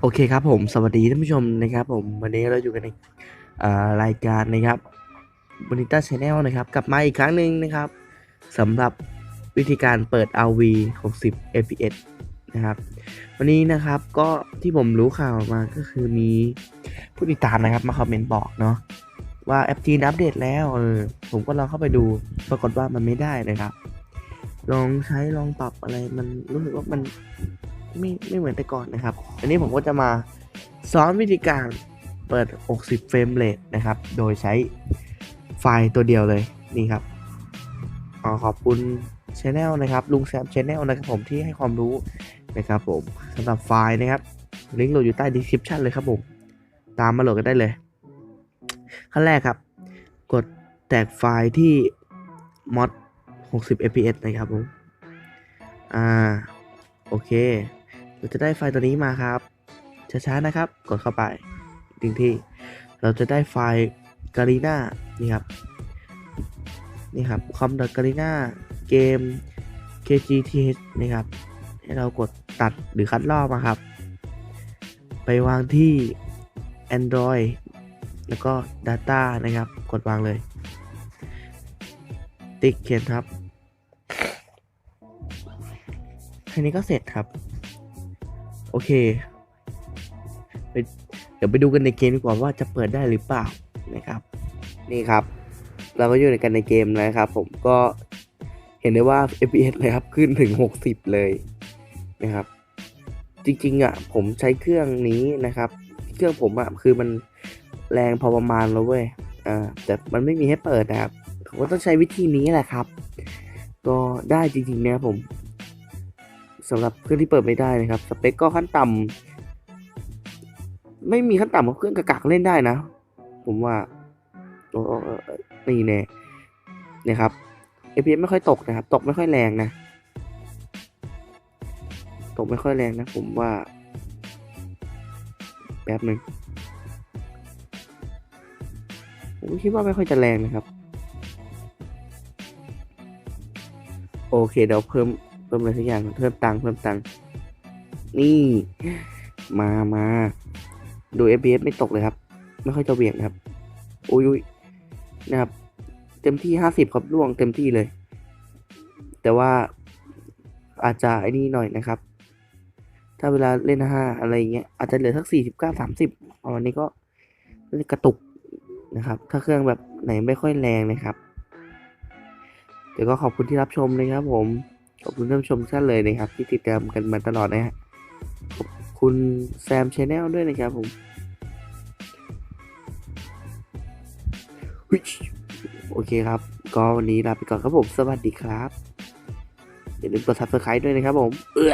โอเคครับผมสวัสดีท่านผู้ชมนะครับผมวันนี้เราอยู่กันในรายการนะครับบนิต้าชาแนลนะครับ กลับมาอีกครั้งหนึ่งนะครับสำหรับวิธีการเปิด RV 60 fps นะครับ วันนี้นะครับก็ที่ผมรู้ข่าวมาก็คือมีผู้ติดตามนะครับมาคอมเมนต์บอกเนาะว่าแอปจีนอัปเดตแล้วเออผมก็ลองเข้าไปดูปรากฏว่ามันไม่ได้นะครับ ลองใช้ลองปรับอะไรมันรู้สึกว่ามัน ไม่ไม่เหมือนแต่ก่อนนะครับ อันนี้ผมก็จะมาสอนวิธีการเปิด 60 เฟรมเรทนะครับ โดยใช้ไฟล์ตัวเดียวเลยนี่ครับขอขอบคุณช anel นะครับลุงแซมช anel นะครับผมที่ให้ความรู้นะครับผมสำหรับไฟล์นะครับลิงก์โหลดอยู่ใต้ description เลยครับผม ตามมาโหลดกันได้เลย ขั้นแรกครับ กดแตกไฟล์ที่ mod 60 fps นะครับผม อ่า โอเค เราจะได้ไฟล์ตัวนี้มาครับช้าๆนะครับ กดเข้าไปดึงที่ เราจะได้ไฟล์ g a r i n a นี่ครับ นี่ครับ com g a r i n a เกม kgth นี่ครับ ให้เรากดตัดหรือคัดลอกมาครับ ไปวางที่ Android แล้วก็ Data นะครับ กดวางเลย ติ๊กเขียนครับแค่นี้ก็เสร็จครับ โอเคไปเดี๋ยวไปดูกันในเกมดีกว่าว่าจะเปิดได้หรือเปล่านะครับ นี่ครับ เราก็อยู่ในกันในเกมแล้วครับ ผมก็เห็นได้ว่า FPS เลยครับขึ้นถึง 60 เลยนะครับ จริงๆอะผมใช้เครื่องนี้นะครับ เครื่องผมอะคือมันแรงพอประมาณแล้วเว้ยอ่าแต่มันไม่มีให้เปิดนะครับผมก็ต้องใช้วิธีนี้แหละครับ ก็ได้จริงๆนะครับผม สำหรับเครื่องที่เปิดไม่ได้นะครับ สเปคก็ขั้นต่ำไม่มีขั้นต่ำกับเครื่องกระกักเล่นได้นะ ผมว่านี่แน่นะครับ FPS ไม่ค่อยตกนะครับ ตกไม่ค่อยแรงนะ ตกไม่ค่อยแรงนะ ผมว่า แป๊บหนึ่งผมคิดว่าไม่ค่อยจะแรงนะครับ โอเค เดี๋ยวเพิ่ม พิ่มอะไรสักอย่างเพิ่มตังค์เพิ่มตังค์นี่มามาดู FPS ไม่ตกเลยครับ ไม่ค่อยจะเบี่ยงครับอุ้ยอุ้ยนะครับ เต็มที่ห้าสิบครับล่วงเต็มที่เลย แต่ว่าอาจจะไอ้นี่หน่อยนะครับ ถ้าเวลาเล่นห้าอะไรเงี้ยอาจจะเหลือสักสี่สิบเก้าสามสิบวันนี้ก็กระตุกนะครับ ถ้าเครื่องแบบไหนไม่ค่อยแรงนะครับเดี๋ยวก็ขอบคุณที่รับชมนะครับผม ขอบคุณท่านผู้ชมท่านเลยนะครับ ที่ติดตามกันมาตลอดนะฮะขอบคุณแซมชาแนลด้วยนะครับผมโอเคครับ ก็วันนี้ลาไปก่อนครับผม สวัสดีครับ อย่าลืมกด subscribe ด้วยนะครับผม เออ